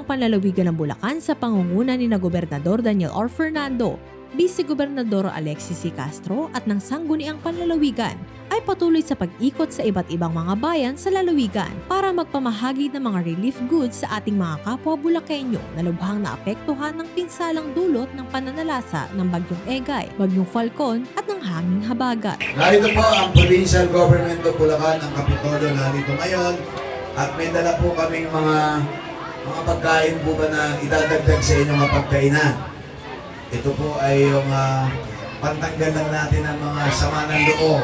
ang panlalawigan ng Bulacan sa pangunguna ni na Gobernador Daniel R. Fernando, Vice Gobernador Alexis C. Castro at ng sangguniang panlalawigan ay patuloy sa pag-ikot sa iba't ibang mga bayan sa lalawigan para magpamahagi ng mga relief goods sa ating mga kapwa Bulakenyo na lubhang naapektuhan ng pinsalang dulot ng pananalasa ng Bagyong Egay, Bagyong Falcon at ng hanging habagat. Narito po ang Provincial Government of Bulacan, ang Kapitolyo narito ngayon. At may dala po kaming mga mga pagkain po ba na idadagdag sa inyong mga pagkainan. Ito po ay yung ah, pantanggal lang natin ang mga sama ng loob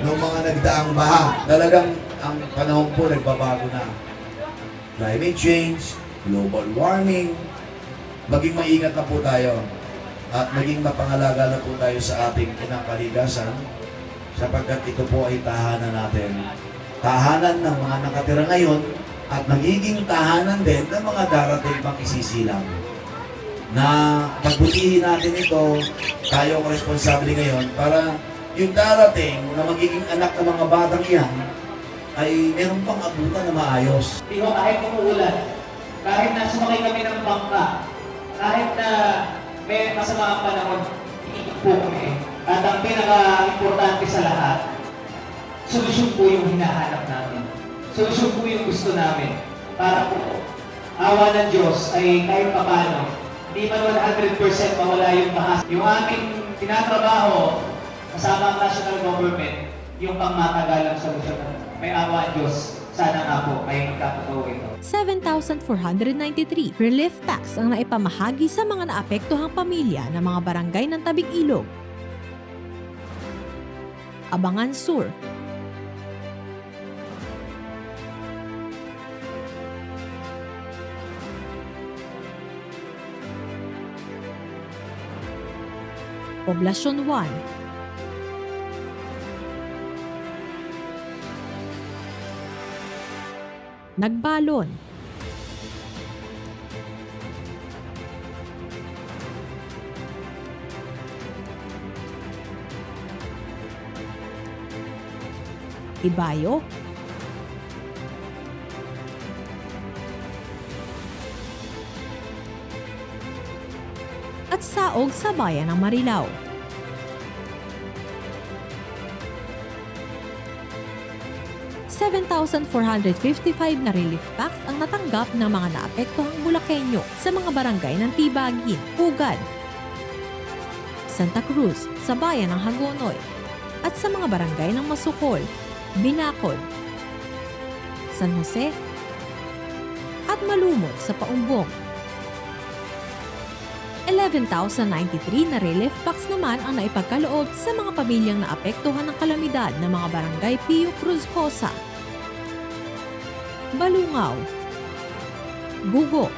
ng mga nagdaang baha. Talagang ang panahon po nagbabago na. Climate change, global warming, maging maingat na po tayo at maging mapangalaga na po tayo sa ating inang sapagkat ito po ay tahanan natin. Tahanan ng mga nakatira ngayon at magiging tahanan din ng mga darating pang isisilang. Na pagbutihin natin ito, tayo ang responsable ngayon para yung darating na magiging anak ng mga batang yan ay meron pang abutan na maayos. Ba kahit umuulan, kahit na sumakay kami ng bangka, kahit na may masama ang panahon, iikot po kami. At ang pinaka-importante sa lahat, solusyon po yung hinahanap namin. Solusyon po yung gusto namin. Para po, awa ng Diyos ay kahit papano, hindi man 100% mawala yung bahas. Yung aming tinatrabaho, kasama ang national government, yung pangmatagalang solusyon. May awa ang Diyos. Sana nga po, may magkakatawa ito. 7,493 relief tax ang naipamahagi sa mga naapektuhang pamilya ng mga barangay ng Tabing Ilog. Abangan Sur, Poblasyon 1, Nagbalon, Ibayo, at Saog sa bayan ng Marilao. $7,455 na relief tax ang natanggap ng mga naapektuhang Bulakenyo sa mga barangay ng Tibagin, Pugad, Santa Cruz, sa bayan ng Hagonoy, at sa mga barangay ng Masukol, Binakod, San Jose, at Malumot sa Paumbong. 11,093 na relief packs naman ang naipagkaloob sa mga pamilyang naapektuhan ng kalamidad ng mga barangay Pio Cruz Cosa, Balungaw, Bugo,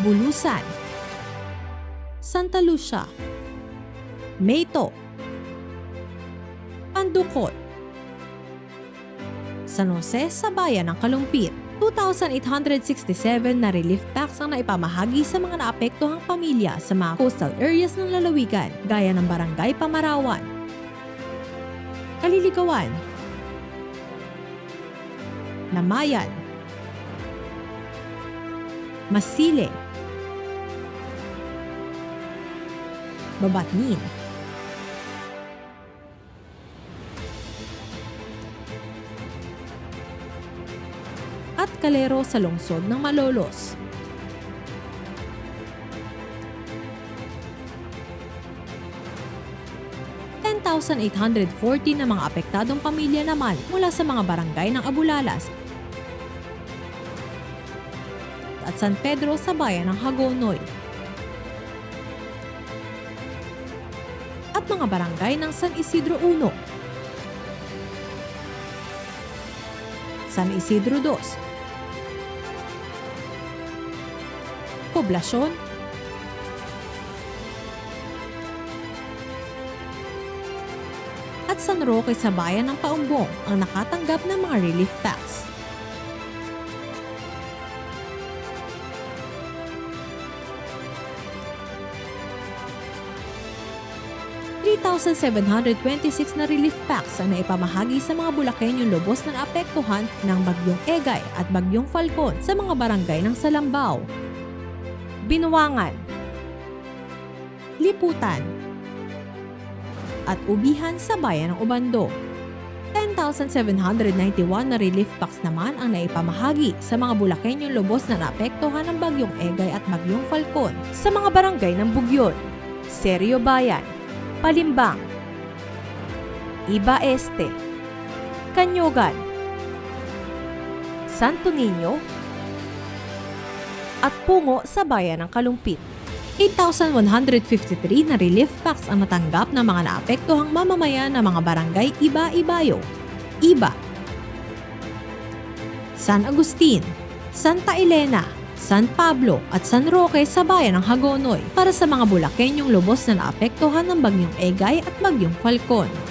Bulusan, Santa Lucia, Mayto, Pandukot, San Jose sa bayan ng Kalumpit. 2,867 na relief packs ang naipamahagi sa mga naapektuhang pamilya sa mga coastal areas ng lalawigan gaya ng Barangay Pamarawan, Kaliligawan, Namayan, Masile, Babatnin, at Kalero sa lungsod ng Malolos. $10,840 na mga apektadong pamilya naman mula sa mga barangay ng Abulalas at San Pedro sa bayan ng Hagonoy. At mga barangay ng San Isidro 1, San Isidro 2, Poblasyon, at San Roque sa bayan ng Paumbong ang nakatanggap ng mga relief packs. $3,726 na relief packs ang naipamahagi sa mga Bulakenyong lubos na naapektuhan ng Bagyong Egay at Bagyong Falcon sa mga barangay ng Salambao, Binuwangan, Liputan, at Ubihan sa bayan ng Ubando. 10,791 na relief packs naman ang naipamahagi sa mga Bulakenyong lubos na naapektuhan ng Bagyong Egay at Bagyong Falcon sa mga barangay ng Bugyon, Seryo Bayan, Palimbang, Iba Este, Kanyogan, Santo Niño, at Pungo sa bayan ng Kalumpit. 8,153 na relief packs ang natanggap ng mga naapektuhang mamamayan ng mga barangay Iba-Ibayo, Iba, San Agustin, Santa Elena, San Pablo at San Roque sa bayan ng Hagonoy para sa mga Bulakenyong lubos na naapektuhan ng Bagyong Egay at Bagyong Falcon.